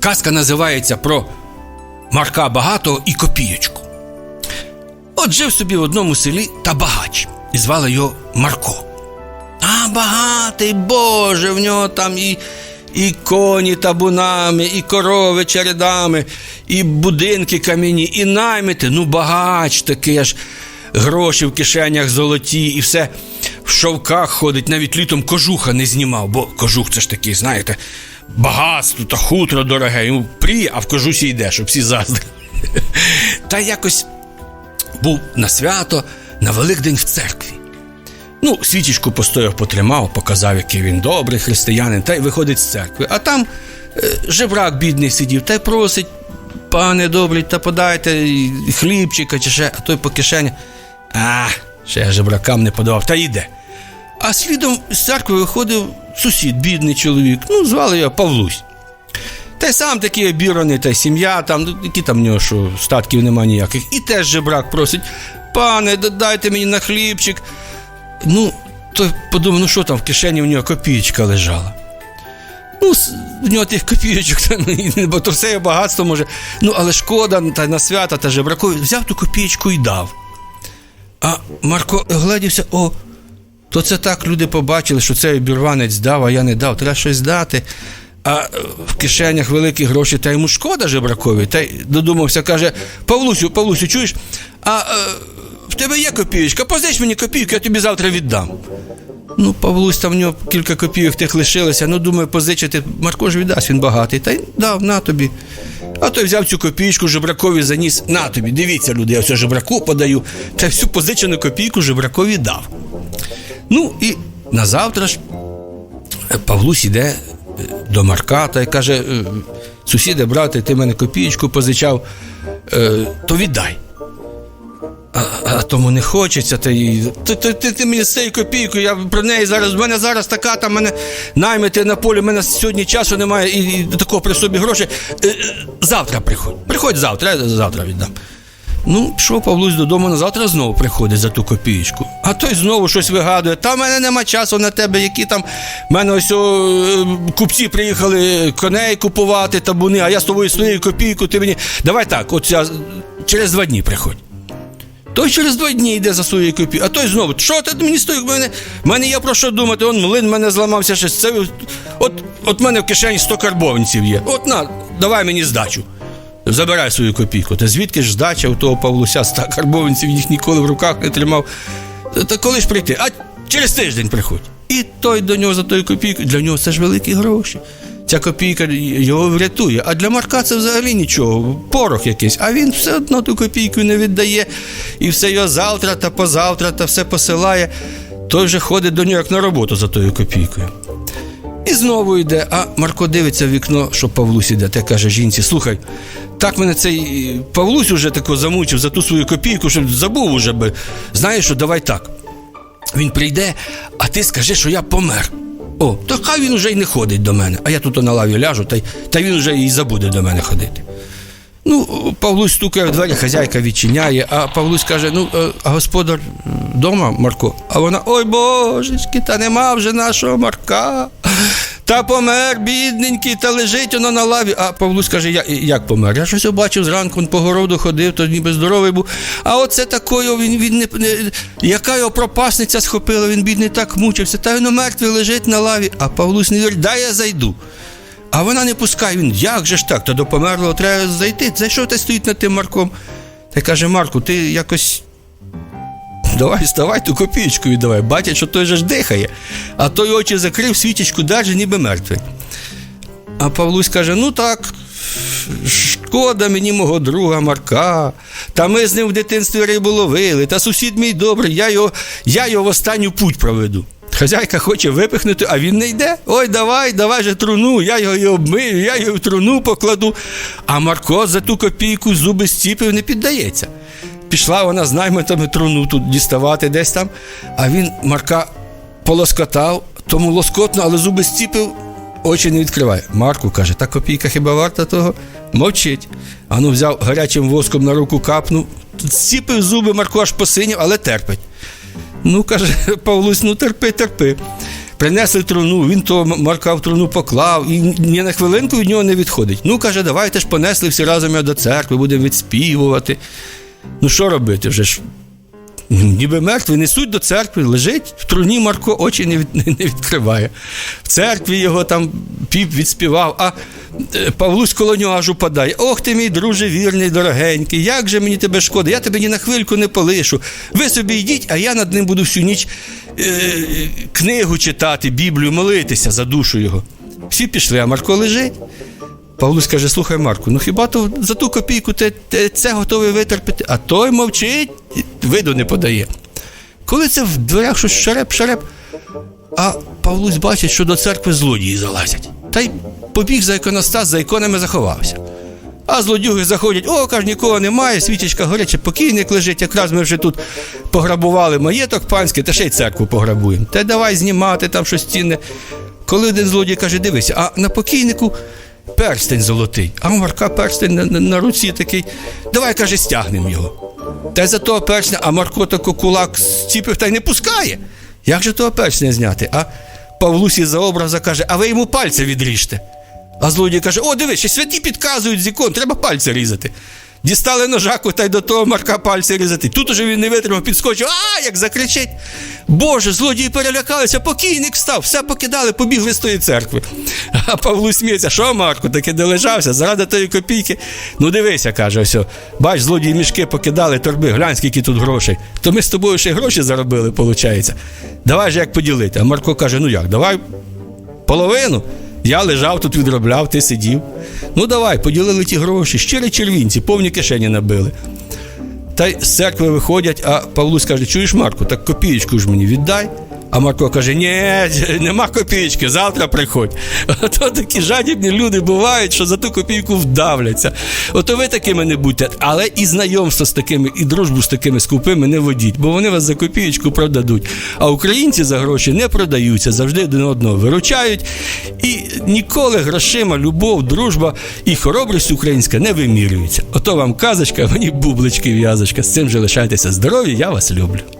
Казка називається про Марка Багатого і Копієчку. От жив собі в одному селі та багач, і звали його Марко. А багатий Боже, в нього там і, і коні табунами, і корови чередами, і будинки кам'яні, і наймити. Ну, багач такий аж гроші в кишенях золоті, і все в шовках ходить, навіть літом кожуха не знімав, бо кожух це ж такий, знаєте, багатство та хутро дороге. Йому пріє, а в кожусі йде, щоб всі заздрили. Та якось був на свято на Великдень в церкві. Ну, свічечку постояв, потримав, показав, який він добрий християнин, та й виходить з церкви. А там е, жебрак бідний сидів та й просить, пане добрий, та подайте хлібчика чи ще, а той по кишені. А, ще жебракам не подавав, та йде. А слідом з церкви виходив сусід, бідний чоловік. Ну, звали його Павлусь. Та й сам такий обіраний, та й сім'я, там, ну, які там в нього що, статків нема ніяких. І теж жебрак просить, пане, да- дайте мені на хлібчик. Ну, той подумав, ну що там в кишені в нього копієчка лежала. Ну, в нього тих копійочок, ну, бо то все багатство може. Ну, але шкода, та на свята та жебракові, взяв ту копієчку і дав. А Марко глядівся, о, то це так люди побачили, що цей обірванець дав, а я не дав. Треба щось дати. А е, в кишенях великі гроші, та йому шкода жебракові. Та й додумався, каже: Павлусю, Павлусю, чуєш? А е, в тебе є копієчка, позич мені копійку, я тобі завтра віддам. Ну, Павлусь, там в нього кілька копійок тих лишилося. Ну, думаю, позичити. Марко ж віддасть, він багатий. Та й дав на тобі. А той взяв цю копійку, жебракові заніс. На тобі, дивіться, люди, я все жебраку подаю. Та всю позичену копійку жебракові дав. Ну і на завтра ж е, Павлусь іде е, до Марка та й каже: е, сусіде, брате, ти мене копієчку позичав, то віддай. А, а тому не хочеться, та й ти, ти, ти, ти мені з цією копійкою, я про неї зараз. В мене зараз така, там мене наймити на полі, в мене сьогодні часу немає і, і такого при собі грошей. Завтра приходь. Приходь завтра, я завтра віддам. Ну, пішов Павлусь додому на завтра знову приходить за ту копієчку. А той знову щось вигадує. Та в мене нема часу на тебе, які там. В мене ось о, е, купці приїхали коней купувати, табуни, а я з тобою своєю копійкою, ти мені. Давай так, от я через два дні приходь. Той через два дні йде за своєю копією, а той знову, що ти мені стоїть? Мене, мене є про що думати, он млин мене зламався щось. Це, от, от мене в кишені 100 карбованців є. От на, давай мені здачу. Забирай свою копійку. Та звідки ж здача у того Павлуся 100 карбованців їх ніколи в руках не тримав. Та, коли ж прийти? А через тиждень приходь. І той до нього за тою копійкою. Для нього це ж великі гроші. Ця копійка його врятує. А для Марка це взагалі нічого, порох якийсь. А він все одно ту копійку не віддає. І все його завтра та позавтра та все посилає. Той вже ходить до нього як на роботу за тою копійкою. І знову йде, а Марко дивиться в вікно, що Павлусь іде, та каже жінці: слухай, так мене цей Павлусь уже тако замучив за ту свою копійку, що забув уже би. Знаєш що, давай так. Він прийде, а ти скажи, що я помер. О, то хай він уже й не ходить до мене, а я тут на лаві ляжу, та, та він вже і забуде до мене ходити. Ну, Павлусь стукає в двері, хазяйка відчиняє, а Павлусь каже: ну, е, а господар вдома, Марко. А вона: ой божечки, та нема вже нашого Марка. Та помер, бідненький, та лежить воно на лаві. А Павлусь каже, я, як помер? Я щось бачив зранку, він по городу ходив, то ніби здоровий був. А оце такою він, він не, не яка його пропасниця схопила, він бідний так мучився. Та він мертвий лежить на лаві. А Павлусь не вірить, дай я зайду. А вона не пускає, він, як же ж так, то до померлого треба зайти. За що ти стоїть над тим Марком? Та каже, Марку, ти якось. Давай, вставай, ту копійку віддавай. Бачить, що той же ж дихає. А той очі закрив, свічечку даже ніби мертвий. А Павлусь каже: ну так, шкода мені мого друга Марка. Та ми з ним в дитинстві рибу ловили, та сусід мій добрий, я його, я його в останню путь проведу. Хазяйка хоче випихнути, а він не йде. Ой, давай, давай же труну, я його і обмию, я його в труну покладу. А Марко за ту копійку зуби зціпив, не піддається. Пішла вона з наймитами труну тут діставати десь там, а він Марка полоскотав, тому лоскотно, але зуби зціпив, очі не відкриває. Марку каже, та копійка хіба варта того? Мовчить. Ану взяв гарячим воском на руку капнув, зціпив зуби, Марко аж посинів, але терпить. Ну, каже Павлусь, ну терпи, терпи. Принесли труну, він то Марка в труну поклав і ні на хвилинку від нього не відходить. Ну, каже, давайте ж понесли всі разом його до церкви, будемо відспівувати. Ну, що робити вже ж? Ніби мертвий, несуть до церкви, лежить в труні Марко, очі не, від, не відкриває. В церкві його там піп відспівав, а е, Павлусь коло нього аж упадає. Ох ти, мій друже вірний, дорогенький, як же мені тебе шкода, я тебе ні на хвильку не полишу. Ви собі йдіть, а я над ним буду всю ніч е, книгу читати, Біблію, молитися за душу його. Всі пішли, а Марко лежить. Павлусь каже: слухай, Марку, ну хіба то за ту копійку ти, ти це готовий витерпіти, а той мовчить, виду не подає. Коли це в дверях щось шареп-шареп, а Павлусь бачить, що до церкви злодії залазять. Та й побіг за іконостас, за іконами заховався. А злодюги заходять, о, каже, нікого немає, свічечка горяча, покійник лежить, якраз ми вже тут пограбували маєток панський, та ще й церкву пограбуємо. Та давай знімати там щось цінне. Коли один злодій каже, дивися, а на покійнику перстень золотий, а у Марка перстень на, на, на руці такий. Давай, каже, стягнемо його. Та й за того персня, а Марко тако кулак зціпив та й не пускає. Як же того персня зняти? А Павлусі за образа каже, а ви йому пальця відріжте. А злодій каже: О, дивись, святі підказують з ікон, треба пальця різати. Дістали ножаку та й до того Марка пальця різати. Тут уже він не витримав, підскочив, а як закричить. Боже, злодії перелякалися, покійник став, все покидали, побігли з тої церкви. А Павлу сміється, що Марко, таки долежався, заради тої копійки. Ну дивися, каже, ось, бач, злодії мішки покидали, торби, глянь, скільки тут грошей. То ми з тобою ще гроші заробили, виходить. Давай же як поділити. А Марко каже: ну як, давай половину. Я лежав тут, відробляв, ти сидів. Ну давай, поділили ті гроші, щирі червінці, повні кишені набили. Та й з церкви виходять, а Павлусь каже: чуєш, Марко, так копієчку ж мені віддай. А Марко каже: ні, нема копійки, завтра приходь. Ото такі жадібні люди бувають, що за ту копійку вдавляться. Ото ви такими не будьте, але і знайомство з такими, і дружбу з такими скупими не водіть, бо вони вас за копієчку продадуть. А українці за гроші не продаються, завжди один одного виручають. І ніколи грошима, любов, дружба і хоробрість українська не вимірюються. Ото вам казочка, мені бублички в'язочка. З цим же лишайтеся здорові, я вас люблю.